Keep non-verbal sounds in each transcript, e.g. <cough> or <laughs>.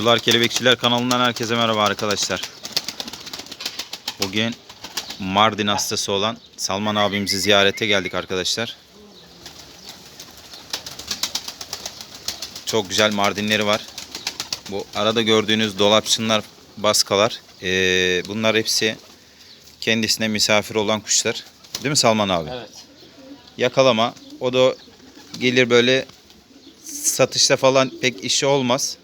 Kuşçular Kelebekçiler kanalından herkese merhaba arkadaşlar. Bugün Mardin hastası olan Salman abimizi ziyarete geldik arkadaşlar. Çok güzel Mardinleri var. Bu arada gördüğünüz dolapçınlar, baskalar. ee, bunlar hepsi kendisine misafir olan kuşlar. Değil mi Salman abi? Evet. Yakalama. O da gelir böyle satışta falan pek işi olmaz.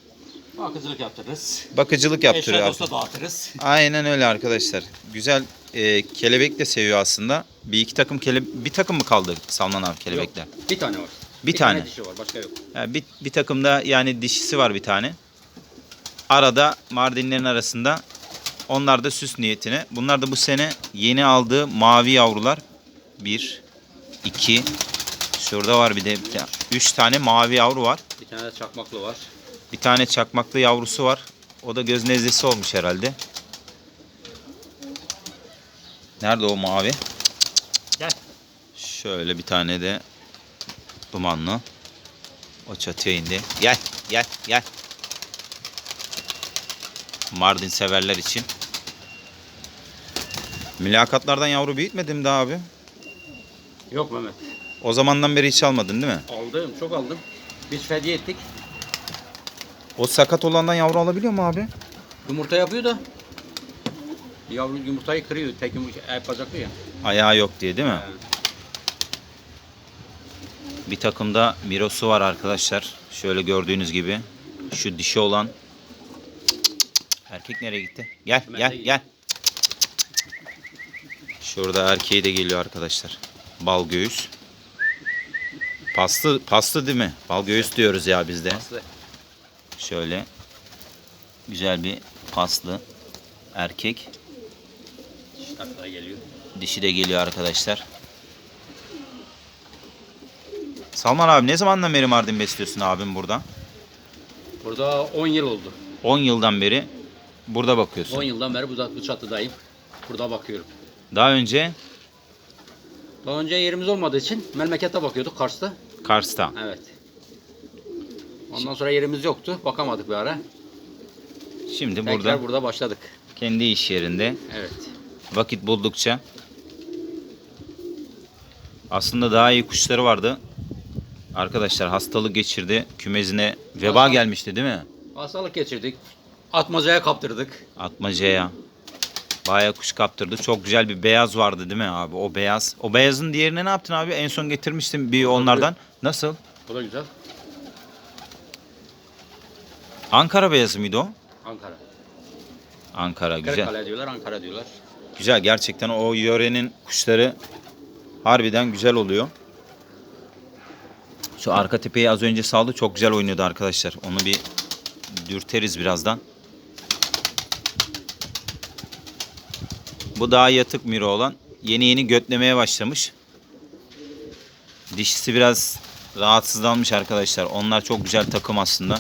Bakıcılık yaptırırız. Bakıcılık yaptırıyor. Eşya dosta dağıtırız. Aynen öyle arkadaşlar. Güzel e, kelebek de seviyor aslında. Bir iki takım kele bir takım mı kaldı Salman abi kelebekler? Yok, bir tane var. Bir tane. dişi var başka yok. Ha, bir, bir takımda yani dişisi var bir tane. Arada Mardinlerin arasında onlar da süs niyetine. Bunlar da bu sene yeni aldığı mavi yavrular. Bir, iki, şurada var bir de bir tane- üç tane mavi yavru var. Bir tane de çakmaklı var. Bir tane çakmaklı yavrusu var. O da göz nezlesi olmuş herhalde. Nerede o mavi? Gel. Şöyle bir tane de dumanlı. O çatıya indi. Gel, gel, gel. Mardin severler için. Mülakatlardan yavru büyütmedim daha abi. Yok Mehmet. O zamandan beri hiç almadın değil mi? Aldım çok aldım. Biz fediye ettik. O sakat olandan yavru alabiliyor mu abi? Yumurta yapıyor da. Yavru yumurtayı kırıyor. Tek yumurta hep bacaklı ya. Ayağı yok diye değil mi? Evet. Bir takımda Mirosu var arkadaşlar. Şöyle gördüğünüz gibi. Şu dişi olan. Erkek nereye gitti? Gel Hemen gel gel. Şurada erkeği de geliyor arkadaşlar. Bal göğüs. Paslı, paslı değil mi? Bal göğüs diyoruz ya bizde. Aslı. Şöyle güzel bir paslı erkek. Geliyor. Dişi de geliyor arkadaşlar. Salman abi ne zamandan beri Mardin besliyorsun abim burada? Burada 10 yıl oldu. 10 yıldan beri burada bakıyorsun. 10 yıldan beri bu, bu çatıdayım. Burada bakıyorum. Daha önce Daha önce yerimiz olmadığı için memlekete bakıyorduk Kars'ta. Kars'ta. Evet. Ondan sonra yerimiz yoktu. Bakamadık bir ara. Şimdi Tekrar burada burada başladık. kendi iş yerinde Evet. vakit buldukça aslında daha iyi kuşları vardı. Arkadaşlar hastalık geçirdi. Kümezine veba Hastalık. gelmişti değil mi? Hastalık geçirdik. Atmacaya kaptırdık. Atmacaya. Bayağı kuş kaptırdı. Çok güzel bir beyaz vardı değil mi abi? O beyaz. O beyazın diğerine ne yaptın abi? En son getirmiştim bir onlardan. Nasıl? Bu da güzel. Ankara beyazı mıydı o? Ankara. Ankara güzel. Kırıkkale diyorlar, Ankara diyorlar. Güzel gerçekten o yörenin kuşları harbiden güzel oluyor. Şu arka tepeyi az önce saldı çok güzel oynuyordu arkadaşlar. Onu bir dürteriz birazdan. Bu daha yatık miro olan. Yeni yeni götlemeye başlamış. Dişisi biraz rahatsızlanmış arkadaşlar. Onlar çok güzel takım aslında.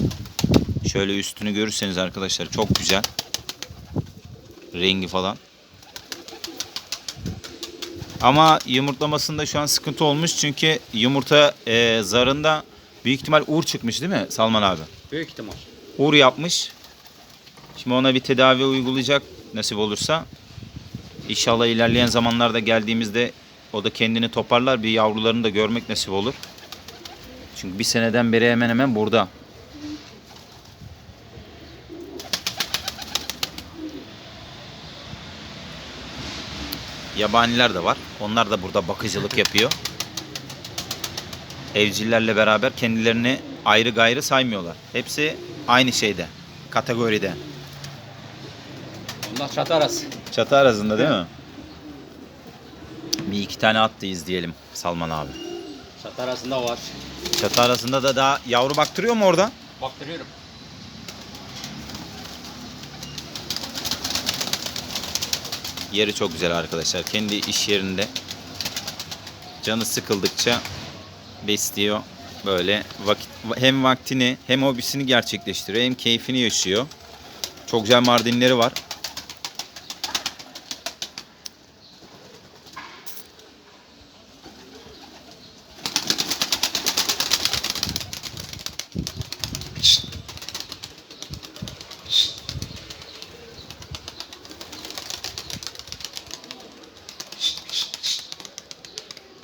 Şöyle üstünü görürseniz arkadaşlar çok güzel. Rengi falan. Ama yumurtlamasında şu an sıkıntı olmuş çünkü yumurta e, zarında büyük ihtimal uğur çıkmış değil mi Salman abi? Büyük ihtimal. Uğur yapmış. Şimdi ona bir tedavi uygulayacak nasip olursa. İnşallah ilerleyen zamanlarda geldiğimizde o da kendini toparlar bir yavrularını da görmek nasip olur. Çünkü bir seneden beri hemen hemen burada. Yabaniler de var. Onlar da burada bakıcılık yapıyor. Evcillerle beraber kendilerini ayrı gayrı saymıyorlar. Hepsi aynı şeyde, kategoride. Onlar çatı arası. Çatı arasında değil mi? Bir iki tane attı izleyelim Salman abi. Çatı arasında var. Çatı arasında da daha yavru baktırıyor mu orada? Baktırıyorum. Yeri çok güzel arkadaşlar. Kendi iş yerinde canı sıkıldıkça besliyor. Böyle vakit hem vaktini hem hobisini gerçekleştiriyor hem keyfini yaşıyor. Çok güzel mardinleri var.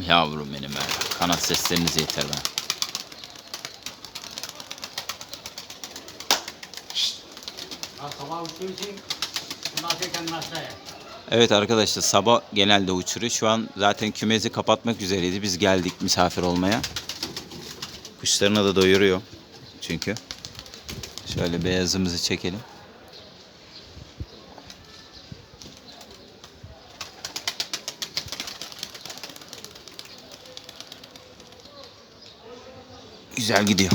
Yavrum benim be. Kanat sesleriniz yeter be. Evet arkadaşlar sabah genelde uçuruyor. Şu an zaten kümesi kapatmak üzereydi. Biz geldik misafir olmaya. Kuşlarını da doyuruyor. Çünkü. Şöyle beyazımızı çekelim. Güzel gidiyor.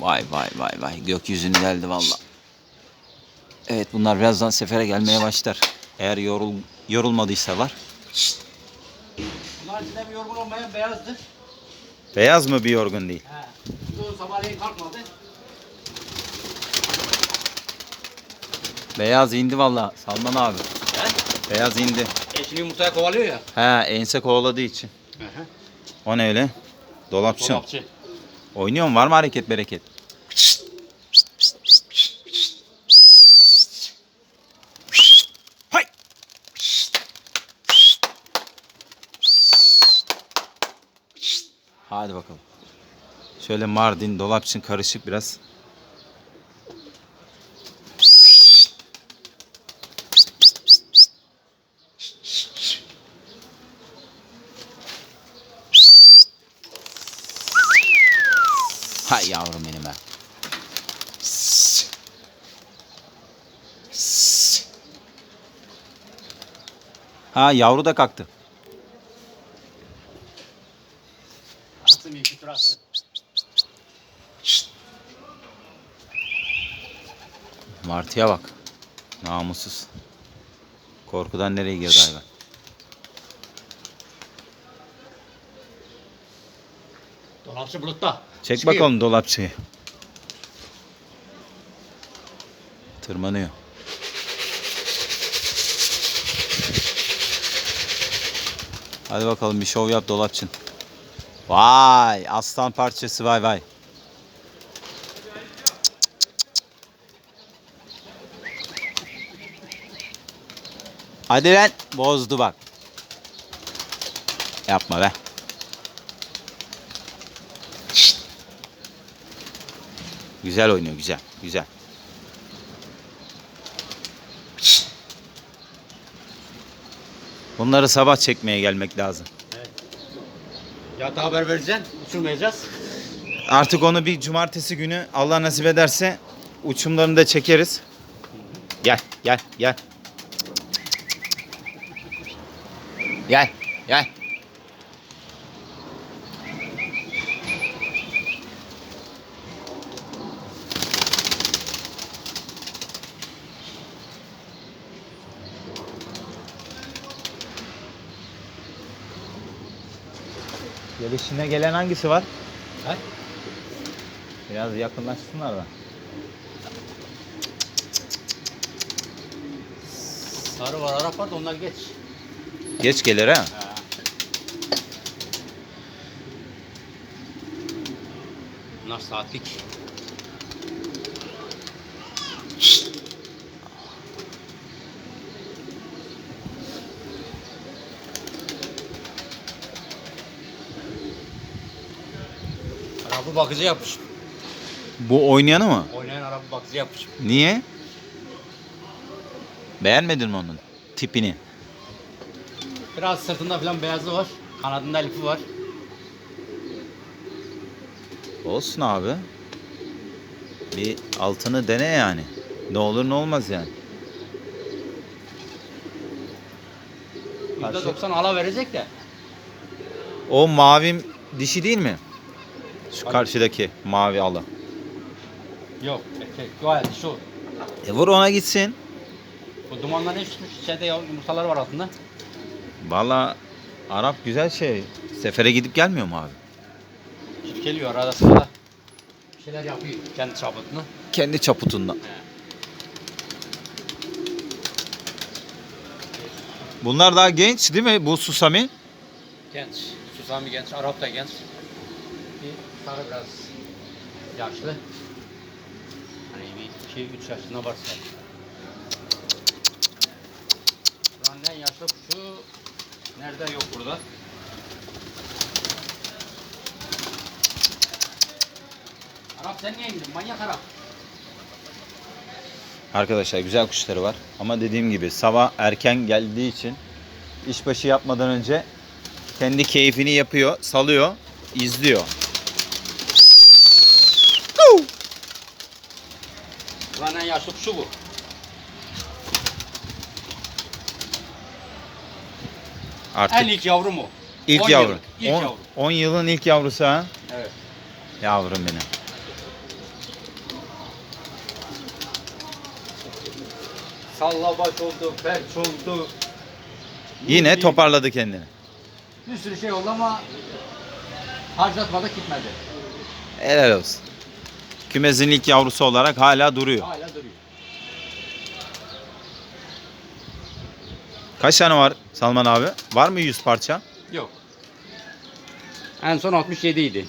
Vay vay vay vay. Gökyüzünü deldi valla. Evet bunlar birazdan sefere gelmeye başlar. Eğer yorul, yorulmadıysalar. Bunlar içinde bir yorgun olmayan beyazdır. Beyaz mı bir yorgun değil? He. Bu sabahleyin kalkmadı. Beyaz indi valla Salman abi. He? Beyaz indi. Eşini yumurtaya kovalıyor ya. He ense kovaladığı için. Hı hı. O ne öyle? Dolapçı. Dolapçı. Oynuyor mu? Var mı hareket bereket? Hay! Hadi bakalım. Şöyle Mardin, Dolapçın karışık biraz. Hay yavrum benim be. Ha yavru da kalktı. Attım. Martıya bak. Namussuz. Korkudan nereye girdi hayvan? Dolapçı bulutta. Çek Çıkıyor. bakalım dolapçıyı. Tırmanıyor. Hadi bakalım bir şov yap dolapçın. Vay aslan parçası vay vay. Hadi lan bozdu bak. Yapma be. Güzel oynuyor güzel güzel. Bunları sabah çekmeye gelmek lazım. Ya da haber vereceksin. Uçurmayacağız. Artık onu bir cumartesi günü Allah nasip ederse uçumlarını da çekeriz. Gel gel gel. Gel gel. Gelişine gelen hangisi var? He? Biraz yakınlaşsınlar da. Sarı var, Arap var da onlar geç. Geç gelir ha. Bunlar saatlik. Arabı bakıcı yapmış. Bu oynayanı mı? Oynayan arabı bakıcı yapmış. Niye? Beğenmedin mi onun tipini? Biraz sırtında falan beyazı var. Kanadında lifi var. Olsun abi. Bir altını dene yani. Ne olur ne olmaz yani. Karşı- %90 ala verecek de. O mavi dişi değil mi? Şu karşıdaki mavi alı. Yok erkek. Gayet şu. E vur ona gitsin. Bu dumanlar ne çıkmış? İçeride yav- yumurtalar var altında. Valla Arap güzel şey. Sefere gidip gelmiyor mu abi? Çift geliyor arada sırada. Bir şeyler yapıyor. Kendi çapıtını. Kendi çaputundan. Bunlar daha genç değil mi bu Susami? Genç. Susami genç. Arap da genç. Sarı biraz yaşlı. Hani bir 2-3 yaşında varsa. Buranın en yaşlı kuşu Nerede yok burada. Arap sen niye indin? Manyak Arap. Arkadaşlar güzel kuşları var. Ama dediğim gibi sabah erken geldiği için işbaşı yapmadan önce kendi keyfini yapıyor, salıyor, izliyor. Yaşlı kuşu bu. Artık En ilk yavru mu? ilk 10 yavru. yıllık, ilk 10 yavru. 10 yılın ilk yavrusu ha. Evet. Yavrum benim. Salla baş oldu, perç oldu. Yine toparladı kendini. Bir sürü şey oldu ama harcatmadık gitmedi. Helal olsun. Kümesin ilk yavrusu olarak hala duruyor. Hala duruyor. Kaç tane var Salman abi? Var mı 100 parça? Yok. En son 67 idi.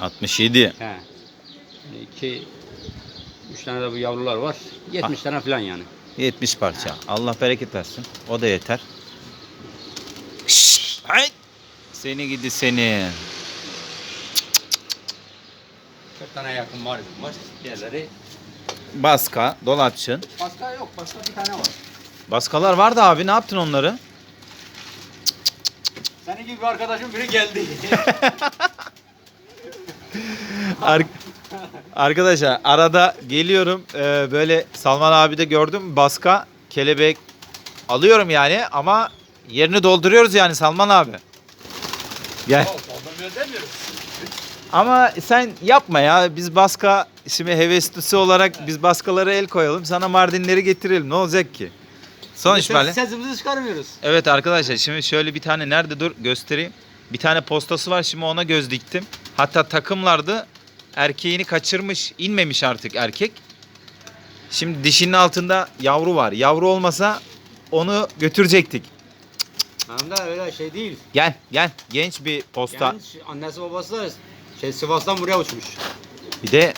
67. He. İki, üç tane de bu yavrular var. 70 tane falan yani. 70 parça. Allah bereket versin. O da yeter. Şşş, hay! Seni gidi seni. 40 tane yakın var var. Diğerleri Baska, dolapçın. başka yok. Başka bir tane var. Baskalar vardı abi ne yaptın onları? Senin gibi bir arkadaşım biri geldi. <laughs> Ar- Arkadaşlar arada geliyorum e, böyle Salman abi de gördüm baska kelebek alıyorum yani ama yerini dolduruyoruz yani Salman abi. Gel. Demiyoruz. Ama sen yapma ya biz baska şimdi heveslisi olarak biz baskalara el koyalım sana Mardinleri getirelim ne olacak ki? Sonuç böyle. Sesimizi çıkarmıyoruz. Evet arkadaşlar şimdi şöyle bir tane nerede dur göstereyim. Bir tane postası var şimdi ona göz diktim. Hatta takımlardı erkeğini kaçırmış inmemiş artık erkek. Şimdi dişinin altında yavru var. Yavru olmasa onu götürecektik. Hem de öyle şey değil. Gel gel genç bir posta. Genç annesi babası da şey Sivas'tan buraya uçmuş. Bir de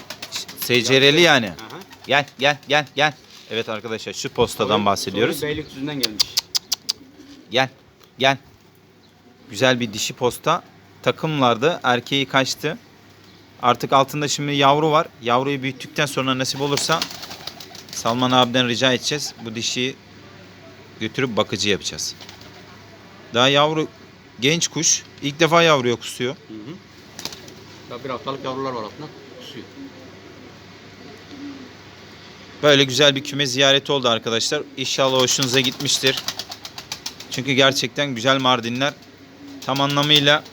SCR'li yani. Aha. Gel gel gel gel. Evet arkadaşlar şu postadan Soyu- bahsediyoruz. soyu Beylikdüzü'nden gelmiş. Gel. Gel. Güzel bir dişi posta. Takımlardı. Erkeği kaçtı. Artık altında şimdi yavru var. Yavruyu büyüttükten sonra nasip olursa Salman abiden rica edeceğiz. Bu dişiyi götürüp bakıcı yapacağız. Daha yavru genç kuş. İlk defa yavruya kusuyor. Hı hı. Bir haftalık yavrular var altında. Kusuyor. Böyle güzel bir küme ziyareti oldu arkadaşlar. İnşallah hoşunuza gitmiştir. Çünkü gerçekten güzel Mardinler tam anlamıyla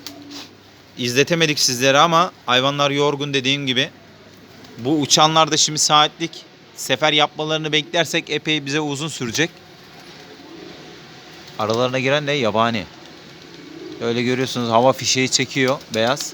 izletemedik sizlere ama hayvanlar yorgun dediğim gibi. Bu uçanlar da şimdi saatlik sefer yapmalarını beklersek epey bize uzun sürecek. Aralarına giren de yabani. Öyle görüyorsunuz hava fişeği çekiyor beyaz.